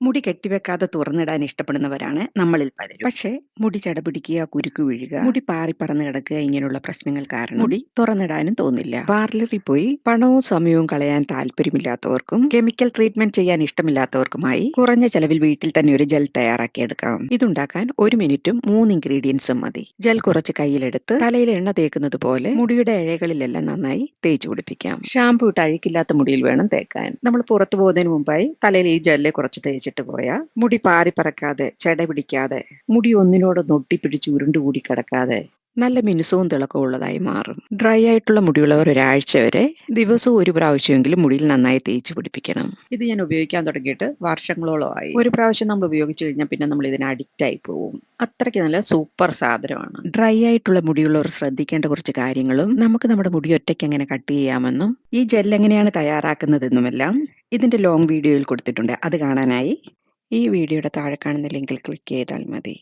മുടി കെട്ടിവെക്കാതെ തുറന്നിടാൻ ഇഷ്ടപ്പെടുന്നവരാണ് നമ്മളിൽ പലരും. പക്ഷേ മുടി ചടപിടിക്കുക, കുരുക്ക് വീഴുക, മുടി പാറി പാറിപ്പറന്ന് കിടക്കുക ഇങ്ങനെയുള്ള പ്രശ്നങ്ങൾ കാരണം മുടി തുറന്നിടാനും തോന്നില്ല. പാർലറിൽ പോയി പണവും സമയവും കളയാൻ താല്പര്യമില്ലാത്തവർക്കും കെമിക്കൽ ട്രീറ്റ്മെന്റ് ചെയ്യാൻ ഇഷ്ടമില്ലാത്തവർക്കുമായി കുറഞ്ഞ ചെലവിൽ വീട്ടിൽ തന്നെ ഒരു ജെൽ തയ്യാറാക്കിയെടുക്കാം. ഇതുണ്ടാക്കാൻ ഒരു മിനിറ്റും മൂന്ന് ഇൻഗ്രീഡിയൻസും മതി. ജെൽ കുറച്ച് കയ്യിലെടുത്ത് തലയിൽ എണ്ണ തേക്കുന്നത് പോലെ മുടിയുടെ ഇഴകളിലെല്ലാം നന്നായി തേച്ചു പിടിപ്പിക്കാം. ഷാമ്പു ഇട്ട് അഴുക്കില്ലാത്ത മുടിയിൽ വേണം തേക്കാൻ. നമ്മൾ പുറത്തു പോകുന്നതിന് മുമ്പായി തലയിൽ ഈ ജെല്ലെ കുറച്ച് തേച്ചിട്ട് പോയാൽ മുടി പാറി പറക്കാതെ ചെട പിടിക്കാതെ മുടി ഒന്നിനോടൊന്ന് ഒട്ടിപ്പിടിച്ച് ഉരുണ്ടുകൂടി കിടക്കാതെ നല്ല മിനുസവും തിളക്കവും ഉള്ളതായി മാറും. ഡ്രൈ ആയിട്ടുള്ള മുടിയുള്ളവർ ഒരാഴ്ച വരെ ദിവസവും ഒരു പ്രാവശ്യമെങ്കിലും മുടിയിൽ നന്നായി തേച്ച് പിടിപ്പിക്കണം. ഇത് ഞാൻ ഉപയോഗിക്കാൻ തുടങ്ങിയിട്ട് വർഷങ്ങളോളമായി. ഒരു പ്രാവശ്യം നമ്മൾ ഉപയോഗിച്ചു കഴിഞ്ഞാൽ പിന്നെ നമ്മൾ ഇതിന് അഡിക്റ്റ് ആയി പോകും. അത്രയ്ക്ക് നല്ല സൂപ്പർ സാധനമാണ്. ഡ്രൈ ആയിട്ടുള്ള മുടിയുള്ളവർ ശ്രദ്ധിക്കേണ്ട കുറച്ച് കാര്യങ്ങളും നമുക്ക് നമ്മുടെ മുടി ഒറ്റയ്ക്ക് എങ്ങനെ കട്ട് ചെയ്യാമെന്നും ഈ ജെൽ എങ്ങനെയാണ് തയ്യാറാക്കുന്നതെന്നുമെല്ലാം ഇതിന്റെ ലോങ് വീഡിയോയിൽ കൊടുത്തിട്ടുണ്ട്. അത് കാണാനായി ഈ വീഡിയോയുടെ താഴെ കാണുന്ന ലിങ്കിൽ ക്ലിക്ക് ചെയ്താൽ മതി.